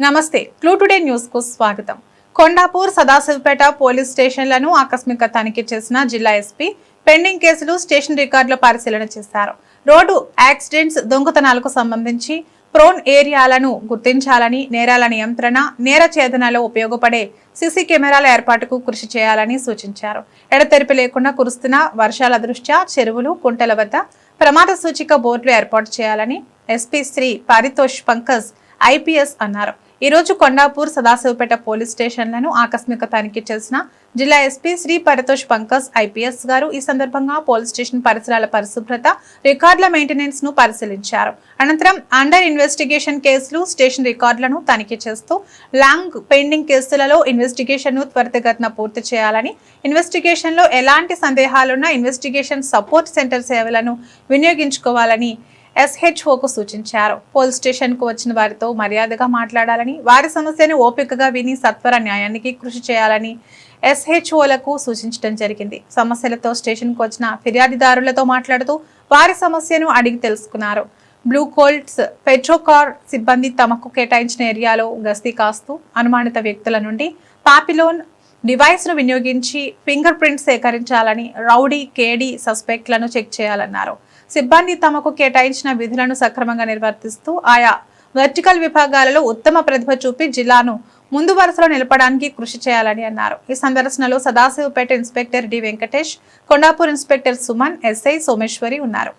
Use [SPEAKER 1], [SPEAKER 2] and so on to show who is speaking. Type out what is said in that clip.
[SPEAKER 1] నమస్తే. Clue today న్యూస్కు స్వాగతం. కొండాపూర్ సదాశివపేట పోలీస్ స్టేషన్లను ఆకస్మిక తనిఖీ చేసిన జిల్లా ఎస్పీ పెండింగ్ కేసులు స్టేషన్ రికార్డుల పరిశీలన చేశారు. రోడ్డు యాక్సిడెంట్స్ దొంగతనాలకు సంబంధించి ప్రోన్ ఏరియాలను గుర్తించాలని నేరాల నియంత్రణ నేర ఛేదనలో ఉపయోగపడే సీసీ కెమెరాల ఏర్పాటుకు కృషి చేయాలని సూచించారు. ఎడతెరిపి లేకుండా కురుస్తున్న వర్షాల దృష్ట్యా చెరువులు కుంటల వద్ద ప్రమాద సూచిక బోర్డులు ఏర్పాటు చేయాలని ఎస్పీ శ్రీ పారితోష్ పంకజ్ ఐపీఎస్ అన్నారు. ఈరోజు కొండాపూర్ సదాశివపేట పోలీస్ స్టేషన్లను ఆకస్మిక తనిఖీ చేసిన జిల్లా ఎస్పీ శ్రీ పరితోష్ పంకజ్ ఐపీఎస్ గారు ఈ సందర్భంగా పోలీస్ స్టేషన్ పరిసరాల పరిశుభ్రత రికార్డుల మెయింటెనెన్స్ను పరిశీలించారు. అనంతరం అండర్ ఇన్వెస్టిగేషన్ కేసులు స్టేషన్ రికార్డులను తనిఖీ చేస్తూ లాంగ్ పెండింగ్ కేసులలో ఇన్వెస్టిగేషన్ను త్వరితగతిన పూర్తి చేయాలని ఇన్వెస్టిగేషన్లో ఎలాంటి సందేహాలున్నా ఇన్వెస్టిగేషన్ సపోర్ట్ సెంటర్ సేవలను వినియోగించుకోవాలని ఎస్హెచ్ఓకు సూచించారు. పోలీస్ స్టేషన్కు వచ్చిన వారితో మర్యాదగా మాట్లాడాలని వారి సమస్యను ఓపికగా విని సత్వర న్యాయానికి కృషి చేయాలని ఎస్హెచ్ఓలకు సూచించడం జరిగింది. సమస్యలతో స్టేషన్కు వచ్చిన ఫిర్యాదుదారులతో మాట్లాడుతూ వారి సమస్యను అడిగి తెలుసుకున్నారు. బ్లూ కోల్డ్స్ పెట్రోకార్ సిబ్బంది తమకు కేటాయించిన ఏరియాలో గస్తీ కాస్తూ అనుమానిత వ్యక్తుల నుండి పాపిలోన్ డివైస్ను వినియోగించి ఫింగర్ ప్రింట్ సేకరించాలని రౌడీ కేడీ సస్పెక్ట్లను చెక్ చేయాలన్నారు. సిబ్బంది తమకు కేటాయించిన విధులను సక్రమంగా నిర్వర్తిస్తూ ఆయా వర్టికల్ విభాగాలలో ఉత్తమ ప్రతిభ చూపి జిల్లాను ముందు వరుసలో నిలపడానికి కృషి చేయాలని అన్నారు. ఈ సందర్శనలో Sadasivpet inspector D Venkatesh Kondapur inspector Suman SI Someshwari ఉన్నారు.